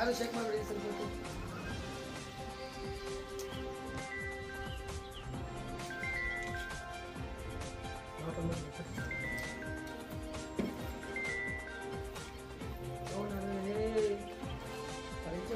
ಯಾರು ಚೆಕ್ ಮಾಡ್ಬಿಡಿ ಹೊತ್ತು. ನೋಡು, ಏ, ಪರೀಕ್ಷೆ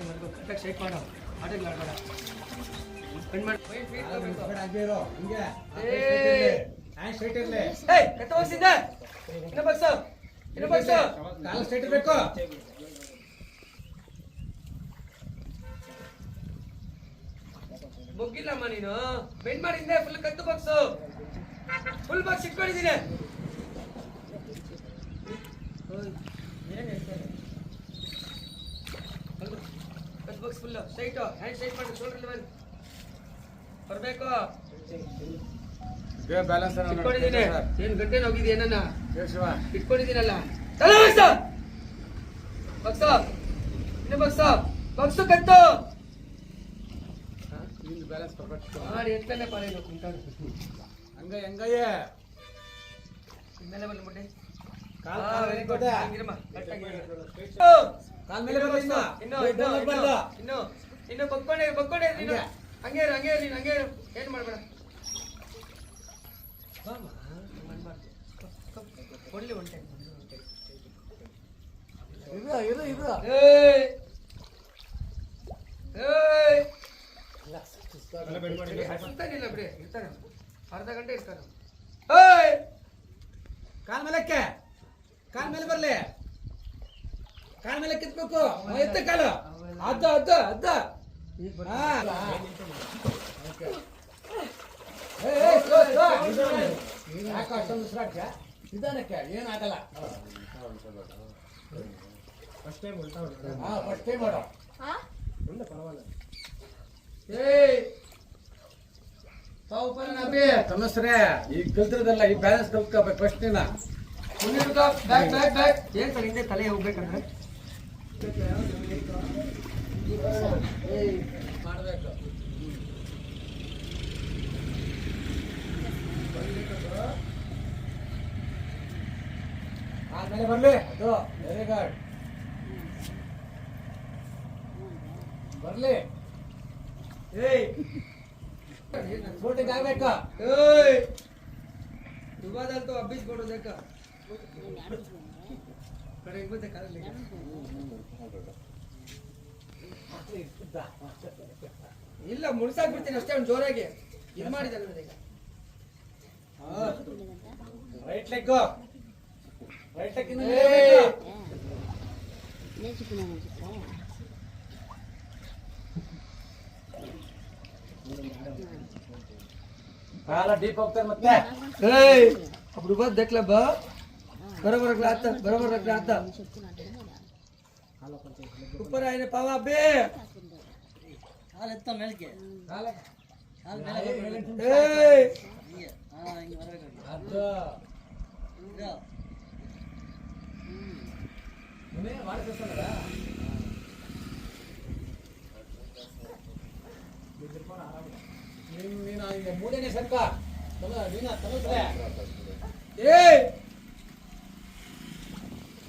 ಬಿಡೋದು. ಏ ದುಬಾದಲ್ಲಿ ತಗೊಳ್ದು ಏ ಮಾಡ್ಕೊ ಕರೆಕ್ಟಾಗಿ ಶೇಕ್ ಇರೋ ಆಟಕ್ಕೆ ಆಡಬೇಡ ಸ್ಟ್ರೈಟ್ ಇರಲಿ ಏಯ್ ಎತ್ತ ಹೋಗ್ಸಿದ್ದೆ ಇನ್ನ ಬಗ್ಸು ಇನ್ನ ಬಗ್ಸು ಕಾಲು ಸ್ಟ್ರೈಟ್ ಇರಬೇಕು ನೀನು ಬೆಂಡ್ ಮಾಡಿದ್ದೆ ಫುಲ್ ಕತ್ತು ಬಾಕ್ಸು ಫುಲ್ ಬಾಕ್ಸ್ ಇಟ್ಕೊಂಡಿದ್ದೀನಿ box full side hand side ಮಾಡಿ ಶೋಲ್ಡರ್ ಲೆವೆಲ್ ಬರಬೇಕು. ಬ್ಯಾಲೆನ್ಸ್ ಇಟ್ಕೊಂಡಿದ್ದೀನಿ. ಏನ್ ಗಂಟೆ ಹೋಗಿದ್ಯಾ ನನ್ನ? ಶಿವ. ಇಟ್ಕೊಂಡಿದ್ದೀನಲ್ಲ. ತಲೆ ಬಗ್ಸ ಬಗ್ಸ ಇನ್ನು ಕತ್ತು. ನಿಂದು ಬ್ಯಾಲೆನ್ಸ್ ಪರ್ಫೆಕ್ಟ್ ಮಾಡಿ ಎತ್ತಲೇ ಪಾರೇನು ಕುಂಟಾಡು. ಹಂಗ ಹೆಂಗಯ್ಯ? ಮೇಲೆ ಬಂದು ಮುಟ್ಟೆ ಕಾಲ್ ಹಾ, ಕಾಲ್ very ಕೊಡ. good. ಹಂಗಿರಮ್ಮ, correct ಆಗಿರು. ಕಾಲ್ ಮೇಲೆ ಬರ್ಲಿ ಇನ್ನು. ಇನ್ನು ಇನ್ನು. ಇನ್ನು ಇನ್ನು ಬಕ್ಕೊಂಡೆ ಬಕ್ಕೊಂಡೆ ನೀನು. ಹಂಗೆ. ಇರು ಹಂಗೆ ಇರು ನೀನು ಹಂಗೆ ಇರು. ಏನ್ ಮಾಡಬೇಡ. ಕೊಡ್ಲಿ ಒಂದ್ time. ಇದು ಇದು ಇದು ಏಯ್. ಏಯ್. ಸುತ್ತಾನಿಲ್ಲ ಬಿಡಿ ಇರ್ತಾನೆ. ಅರ್ಧ ಗಂಟೆ ಇರ್ತಾನೆ. ಏಯ್. ಕಾಲ್ ಮೇಲಕ್ಕೆ. ಕಾಲ್ ಮೇಲೆ ಬರ್ಲಿ. ಕಾಲ್ ಮೇಲೆ ಕಿತ್ಬೇಕು ಎತ್ತ ಕಾಲ. ಅದ್ದ ಅದ್ದ ಅದ್ದ. ಯಾಕೋ ಅಷ್ಟೊಂದು ಹಾ ಫಸ್ಟ್ ಟೈಮ್ ಪರವಾಗಿಲ್ಲ. ಏಯ್ ತಾವು ಬರೋಣ ಈಗ ಕಲ್ತಿರೋದಲ್ಲ ಈ ಬ್ಯಾಲೆನ್ಸ್ ಕಲ್ತ್ಕೋಬೇಕು ಫಸ್ಟ್ ಬ್ಯಾಕ್ ಬ್ಯಾಕ್ ಬ್ಯಾಕ್ ಏನ್ ಸರ್ ಹಿಂದೆ ತಲೆ ಹೋಗ್ಬೇಕಂದ್ರೆ? ಮಾಡ್ಬೇಕು ಆದ್ಮೇಲೆ ಬರ್ಲಿ ಅದು ವೆರಿ ಗುಡ್ ಬರ್ಲಿ ಏಯ್ ಶೂಟಿಂಗ್ ಆಗ್ಬೇಕು ಏಯ್ ದುಬಾದಂತೂ ಹಬ್ಬಿಸ್ಕೊಡು ಇಲ್ಲ. ಮುಳ್ಸಾಕ್ ಬಿಡ್ತೀನಿ ಅಷ್ಟೇ ಅವ್ನು ಜೋರಾಗಿ. ಇದು ಮಾಡಿದ್ದಾರೆ ಈಗ. ರೈಟ್ ಲೆಗ್ ರೈಟ್ ಲೆಗ್ ಕಾಲ ಡೀಪ್ ಹೋಗ್ತಾರೆ ಮತ್ತೆ. ಏಯ್ ಬಾ. बरोबर रखला आता बरोबर रखला आता ऊपर आए पावा बे ಕಾಲ್ ಎತ್ತ ಮೇಲ್ಕೆ ಕಾಲ ಕಾಲ್ ಮೇಲೆ ಬರ್ಬೇಕು. ಏಯ್ ಹಿಂಗೆ. ಹಾ, ಹಿಂಗೆ ಬರ್ಬೇಕು. ಅದು ಇದು. ನೀನೇ ಮಾಡಿಸ್ತಾನಲ್ಲ ನೀನು ನೀನು ಈಗ ಮೂರನೇ ಸರ್ಕ ತಲ ನೀನ ತಲುತ್ರೆ ಏಯ್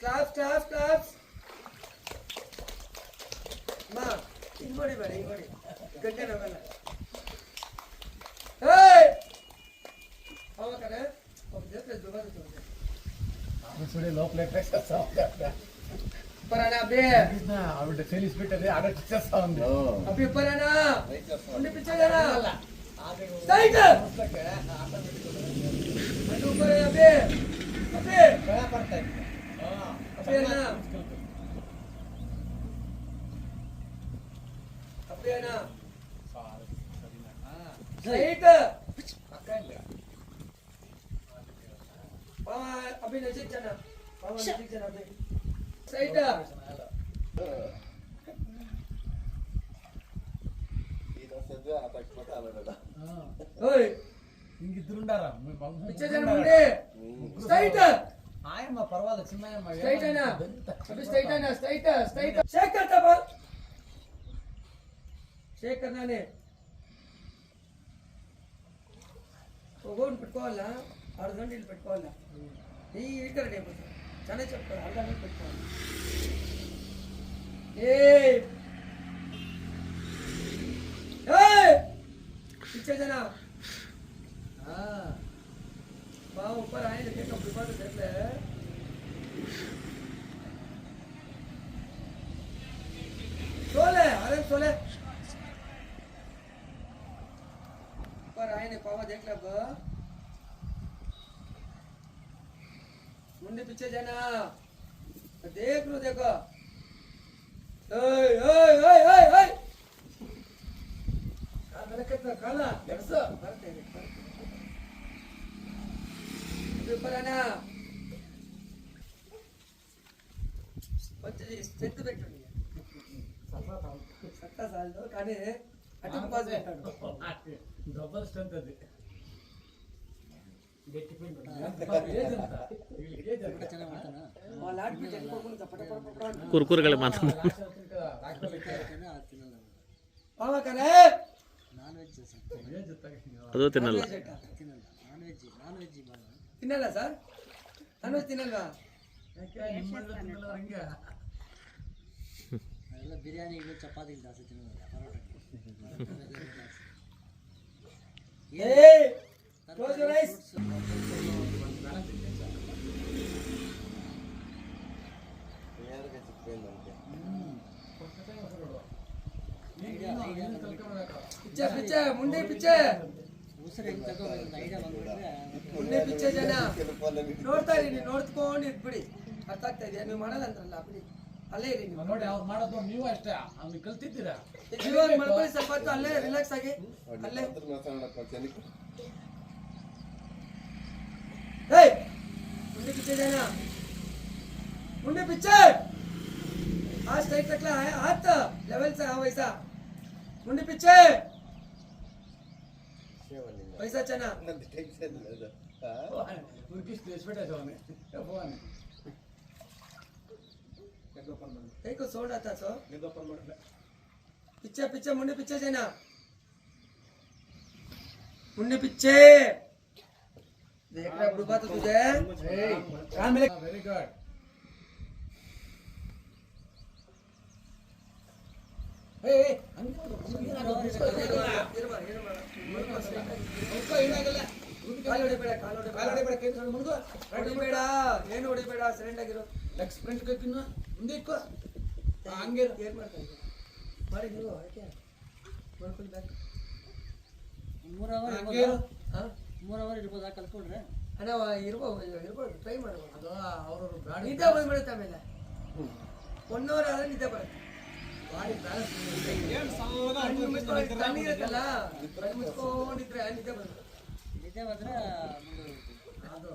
क्लास क्लास क्लास माँ इंगोड़ी बड़े इंगोड़ी गंगा नवला हे हवा करे अब जब तक दोबारा तो આપણે થોડી લો પ્લેટ રાખતા સાવ પરાણા બે ના આવડે ફેલિસ બેટા રે આડે ચા સાવ અભી પરાણા ઉંડી પિચે જરા આગે સાઈડ આટુ પરાણા બે ఇంకిద్దరుండారా స్ట్రైట్. ఆయమ్మ పర్వాలేదు చిన్న స్ట్రైట్ పెట్టుకోవాలా? ఆరు గంటలు పెట్టుకోవాలా? ఈ ఇక్కడ అయిపోతుంది చాలా చెప్తారు ఆరు గంటలు పెట్టుకోవాలి ఏ पीछे जाना हाँ वहाँ ऊपर आए लेकिन कंप्यूटर तो देख ले सोले अरे सोले ऊपर आए ने पावा देख ले मुंडे पीछे जाना देख लो देखो ओए ओए ओए ओए ओए काला कितना काला लड़सो करते हैं ऊपर आना వచ్చి చెట్టు పెట్టండి సత్తా సాల్ కానీ అటు పాజ్ పెట్టాడు డబల్ స్ట్రెంత్ అది ಕುರ್ಕುರುಗಳು ತಿನ್ನ ಅದು ತಿನ್ನಲ್ಲ. ಮಾವ ಕರೆ ನಾನ್ ವೆಜ್ ಅದು ತಿನ್ನಲ್ಲ ಸರ್ ನಾನ್ ತಿನ್ನಲ್ಲ ಬಿರಿಯಾನಿಗಳು ಚಪಾತಿ ಜಾಸ್ತಿ ತಿನ್ನಲ್ಲ ಪರೋಟ ಏ ಪಿಚ್ಚೆ ಪಿಚ್ಚೆ ಮುಂದೆ ಪಿಚ್ಚೆ. ಪಿಚ್ಚೆ ಜನ. ನೋಡ್ತಾ ಇರಿ ನೀವು ನೋಡ್ಕೊಂಡು ಇದ್ಬಿಡಿ ಅರ್ಥ ಆಗ್ತಾ ಇದೆಯಾ? ನೀವು ಮಾಡಲ್ಲ ಅಂದ್ರಲ್ಲ ಬಿಡಿ. ಅಲ್ಲೇ ಇರಿ ನೀವು. ನೋಡಿ ಅವ್ರು ಮಾಡೋದು ನೀವು ಅಷ್ಟೇ. ಅವ್ನಿಗೆ ಕಲ್ತಿದ್ದೀರಾ? ಸ್ವಲ್ಪ ಹೊತ್ತು ಅಲ್ಲೇ ರಿಲ್ಯಾಕ್ಸ್ ಆಗಿ. ಅಲ್ಲೇ. पीछे देना। मुंडे पीछे। आज टाइट रखला है हाथ लेवल तो से हाँ वैसा। मुंडे पीछे। वैसा चना। उनकी स्टेज पे डालो हमें फ़ोन कहीं को सोड़ आता सो पीछे पीछे मुंडे पीछे जाना। मुंडे पीछे। देख रहा बुढ़वा तो तुझे ವೆರಿ ಗುಡ್ ಇರ್ಬಾ, ಇರ್ಬಾ. ಕಾಲು ಹೊಡಿಬೇಡ ಕಾಲು ಹೊಡಿಬೇಡ ಹೊಡಿಬೇಡ ಏನು ಹೊಡಿಬೇಡ ಸೈಲೆಂಟ್ ಆಗಿರು ಲೆಗ್ ಸ್ಪ್ರಿಂಟ್ ಕತ್ತಿನ ಮುಂದೆ ಇಕ್ಕೋ ಹಂಗೆ ಇರು. ಏನ್ ಮಾಡ್ತಾ ಇದ್ದೀಯ? ಮಾಡಿ ನೀವು ಯಾಕೆ ಮಾಡ್ಕೊಂಡು back. ಮೂರ್ ಅವರ್ ಹಂಗೆ ಇರು. ಹಾ? ಮೂರ್ ಅವರ್ ಇರ್ಬೋದಾ ಕಲ್ತ್ಕೊಂಡ್ರೆ? ಅಣ್ಣ ಇರ್ಬೋದು ಇರ್ಬೋದು ಟ್ರೈ ಮಾಡ್ಬೋದು. ಅದು ಅವ್ರವ್ರ ನಿದ್ದೆ ಬಂದ್ಬಿಡುತ್ತೆ ಆಮೇಲೆ. ಒನ್ ಅವರ್ ಆದರೆ ನಿದ್ದೆ ಬರುತ್ತೆ. ಬಾಡಿ ಬ್ಯಾಲೆನ್ಸ್ ತಣ್ಣಗಿರುತ್ತಲ್ಲ ಮುಚ್ಕೊಂಡಿದ್ರೆ ನಿದ್ದೆ ಬರುತ್ತೆ. ನಿದ್ದೆ ಬಂದ್ರೆ ಅದು.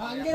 ಹಂಗೆ